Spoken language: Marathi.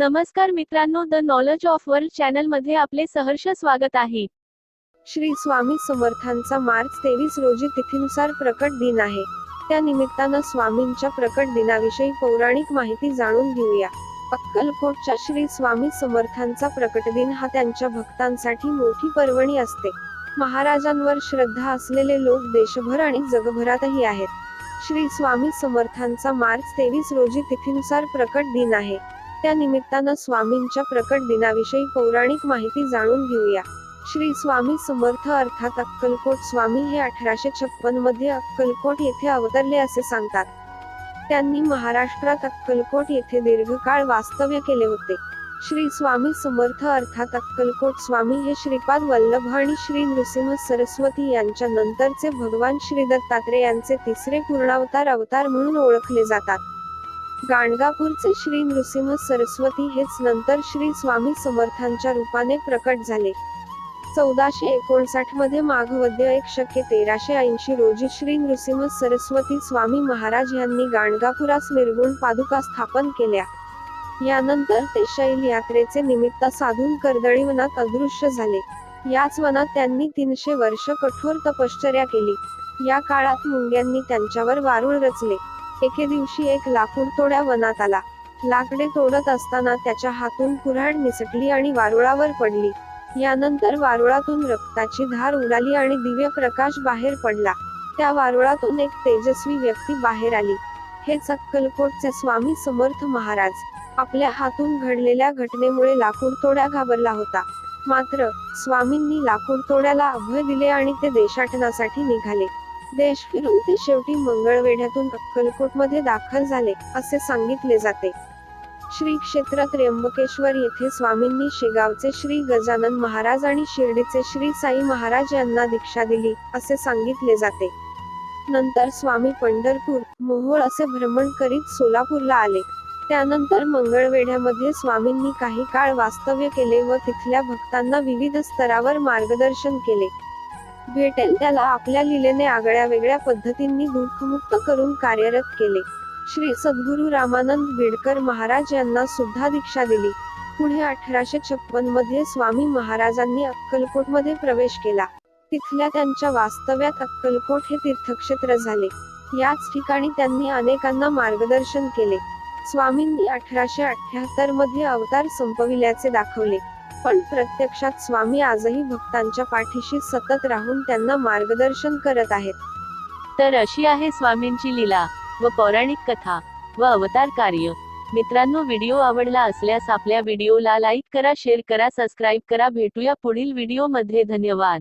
नमस्कार मित्रांनो द नॉलेज ऑफ वर्ल्ड चॅनलमध्ये आपले सहर्ष स्वागत आहे. श्री स्वामी समर्थांचा मार्च तेवीस रोजी तिथीनुसार प्रकट दिन आहे. त्या निमित्तानं स्वामींच्या प्रकट दिनाविषयी पौराणिक माहिती जाणून घेऊया. अक्कलकोटच्या श्री स्वामी समर्थांचा प्रकट दिन हा त्यांच्या भक्तांसाठी मोठी पर्वणी असते. महाराजांवर श्रद्धा असलेले लोक देशभर आणि जगभरातही आहेत. श्री स्वामी समर्थांचा मार्च तेवीस रोजी तिथीनुसार प्रकट दिन आहे. त्या निमित्तानं स्वामींच्या प्रकट दिनाविषयी पौराणिक माहिती जाणून घेऊया. श्री स्वामी समर्थ अर्थात अक्कलकोट स्वामी हे अठराशे छप्पनमध्ये अक्कलकोट येथे अवतरले असे सांगतात. त्यांनी महाराष्ट्रात अक्कलकोट येथे दीर्घकाळ वास्तव्य केले होते. श्री स्वामी समर्थ अर्थात अक्कलकोट स्वामी हे श्रीपाद वल्लभ आणि श्री नृसिंह सरस्वती यांच्या नंतरचे भगवान श्री दत्तात्रय यांचे तिसरे पूर्णावतार अवतार म्हणून ओळखले जातात. गाणगापूरचे श्री नृसिंह सरस्वती हेच नंतर श्री स्वामी समर्थांच्या रूपाने प्रकट झाले. चौदाशे एकोणसाठमध्ये माघवद्य एक शके तेराशे ऐंशी रोजी श्री नृसिंह सरस्वती स्वामी महाराज यांनी गाणगापुरास निर्गुण पादुका स्थापन केल्या. यानंतर ते शैल यात्रेचे निमित्त साधून कर्दळी वनात अदृश्य झाले. याच वनात त्यांनी तीनशे वर्ष कठोर तपश्चर्या केली. या काळात मुंग्यांनी त्यांच्यावर वारुळ रचले. एके दिवशी एक लाकूड तोड्या वनात आला. लाकडे तोडत असताना त्याच्या हातून कुऱ्हाड निसटली आणि वारुळावर पडली. यानंतर वारुळातून रक्ताची धार उडाली आणि दिव्य प्रकाश बाहेर पडला. त्या वारुळातून एक तेजस्वी व्यक्ती बाहेर आली. हे अक्कलकोटचे स्वामी समर्थ महाराज. आपल्या हातून घडलेल्या घटनेमुळे लाकूड तोड्या घाबरला होता. मात्र स्वामींनी लाकूड तोड्याला अभय दिले आणि ते देशाटनासाठी निघाले. देश फिरून ते शेवटी मंगळवेढ्यातून अक्कलकोटमध्ये दाखल झाले असे सांगितले जाते. श्री क्षेत्र त्र्यंबकेश्वर येथे स्वामींनी शेगावचे श्री गजानन महाराज आणि शिर्डीचे श्री साई महाराज यांना दीक्षा दिली असे सांगितले जाते. नंतर स्वामी पंढरपूर मोहोळ असे भ्रमण करीत सोलापूरला आले. त्यानंतर मंगळवेढ्यामध्ये स्वामींनी काही काळ वास्तव्य केले व तिथल्या भक्तांना विविध स्तरावर मार्गदर्शन केले. भेटेल. त्याला आपल्या लिलेने आगळ्या वेगळ्या पद्धतींनी दुःखमुक्त करून कार्यरत केले. श्री सद्गुरु रामानंद बिडकर महाराज यांना सुद्धा दीक्षा दिली. पुढे अठराशे छप्पनमध्ये स्वामी महाराजांनी अक्कलकोटमध्ये प्रवेश केला. तिथल्या त्यांच्या वास्तव्यात अक्कलकोट हे तीर्थक्षेत्र झाले. याच ठिकाणी त्यांनी अनेकांना मार्गदर्शन केले. स्वामींनी अठराशे अठ्याहत्तरमध्ये अवतार संपविल्याचे दाखवले. पण प्रत्यक्षात स्वामी आजही भक्तांच्या पाठीशी सतत राहून त्यांना मार्गदर्शन करत आहेत. तर अशी आहे स्वामींची लीला व पौराणिक कथा व अवतार कार्य. मित्रांनो व्हिडिओ आवडला असल्यास आपल्या व्हिडिओला लाईक करा शेअर करा सबस्क्राईब करा. भेटूया पुढील व्हिडिओमध्ये धन्यवाद.